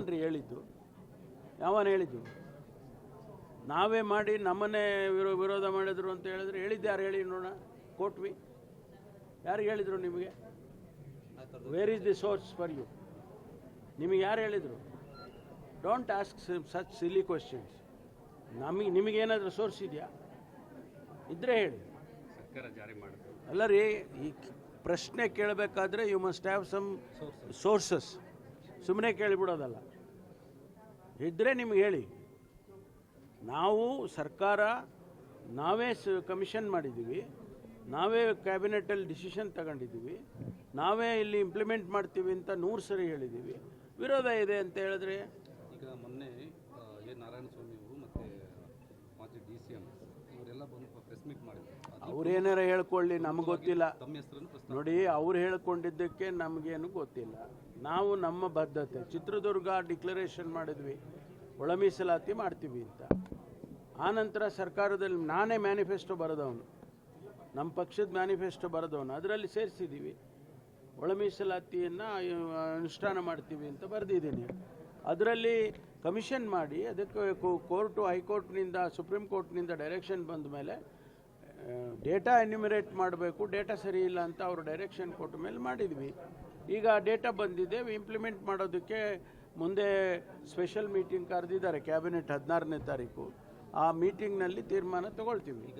ಯಾವನ್ರಿ ಹೇಳಿದ್ದು. ಯಾವನ್ ಹೇಳಿದ್ದು? ನಾವೇ ಮಾಡಿ ನಮ್ಮನ್ನೇ ವಿರೋ ವಿರೋಧ ಮಾಡಿದ್ರು ಅಂತ ಹೇಳಿದ್ರೆ ಹೇಳಿದ್ದು ಯಾರು ಹೇಳಿ ನೋಡೋಣ. ಕೋಟ್ವಿ ಯಾರು ಹೇಳಿದರು ನಿಮಗೆ? Where is the source for you ನಿಮಗೆ ಯಾರು ಹೇಳಿದರು? Don't ask such silly questions ನಮಗೆ ನಿಮಗೇನಾದರೂ ಸೋರ್ಸ್ ಇದೆಯಾ? ಇದ್ರೆ ಹೇಳಿ. ಸರ್ಕಾರ ಜಾರಿ ಮಾಡಿದ್ರು. ಅಲ್ಲ ರೀ ಈ ಪ್ರಶ್ನೆ ಕೇಳಬೇಕಾದ್ರೆ you must have some sources ಸುಮ್ಮನೆ ಕೇಳಿಬಿಡೋದಲ್ಲ. ಇದ್ದರೆ ನಿಮ್ಗೆ ಹೇಳಿ. ನಾವು ಸರ್ಕಾರ, ನಾವೇ ಕಮಿಷನ್ ಮಾಡಿದ್ದೀವಿ. ನಾವೇ ಕ್ಯಾಬಿನೆಟಲ್ಲಿ ಡಿಸಿಷನ್ ತಗೊಂಡಿದ್ದೀವಿ. ನಾವೇ ಇಲ್ಲಿ ಇಂಪ್ಲಿಮೆಂಟ್ ಮಾಡ್ತೀವಿ ಅಂತ ನೂರು ಸರಿ ಹೇಳಿದ್ದೀವಿ. ವಿರೋಧ ಇದೆ ಅಂತ ಹೇಳಿದ್ರೆ? ಈಗ ಮೊನ್ನೆ ಎ. ನಾರಾಯಣಸ್ವಾಮಿ ಅವರು ಮತ್ತು ಮಾಜಿ ಡಿ ಸಿ ಎಂ ಅವ್ರೇನಾರ ಹೇಳ್ಕೊಳ್ಳಿ ನಮ್ಗೆ ಗೊತ್ತಿಲ್ಲ. ನೋಡಿ ಅವ್ರು ಹೇಳ್ಕೊಂಡಿದ್ದಕ್ಕೆ ನಮಗೇನು ಗೊತ್ತಿಲ್ಲ. ನಾವು ನಮ್ಮ ಬದ್ಧತೆ ಚಿತ್ರದುರ್ಗ ಡಿಕ್ಲರೇಷನ್ ಮಾಡಿದ್ವಿ. ಒಳ ಮೀಸಲಾತಿ ಮಾಡ್ತೀವಿ ಅಂತ. ಆನಂತರ ಸರ್ಕಾರದಲ್ಲಿ ನಾನೇ ಮ್ಯಾನಿಫೆಸ್ಟೋ ಬರೆದವನು. ನಮ್ಮ ಪಕ್ಷದ ಮ್ಯಾನಿಫೆಸ್ಟೋ ಬರೆದವನು. ಅದರಲ್ಲಿ ಸೇರಿಸಿದ್ದೀವಿ ಒಳ ಮೀಸಲಾತಿಯನ್ನು ಅನುಷ್ಠಾನ ಮಾಡ್ತೀವಿ ಅಂತ ಬರೆದಿದ್ದೀನಿ. ಅದರಲ್ಲಿ ಕಮಿಷನ್ ಮಾಡಿ ಅದಕ್ಕೆ ಕೋರ್ಟು ಹೈಕೋರ್ಟ್ನಿಂದ ಸುಪ್ರೀಂ ಕೋರ್ಟ್ನಿಂದ ಡೈರೆಕ್ಷನ್ ಬಂದ ಮೇಲೆ ಡೇಟಾ ಎನ್ಯುಮರೇಟ್ ಮಾಡಬೇಕು, ಡೇಟಾ ಸರಿ ಇಲ್ಲ ಅಂತ ಅವರು ಡೈರೆಕ್ಷನ್ ಕೊಟ್ಟ ಮೇಲೆ ಮಾಡಿದ್ವಿ. ಈಗ ಡೇಟಾ ಬಂದಿದೆ ಇಂಪ್ಲಿಮೆಂಟ್ ಮಾಡೋದಕ್ಕೆ ಮುಂದೆ ಸ್ಪೆಷಲ್ ಮೀಟಿಂಗ್ ಕರೆದಿದ್ದಾರೆ ಕ್ಯಾಬಿನೆಟ್ ಹದಿನಾರನೇ ತಾರೀಕು. ಆ ಮೀಟಿಂಗ್ನಲ್ಲಿ ತೀರ್ಮಾನ ತಗೊಳ್ತೀವಿ.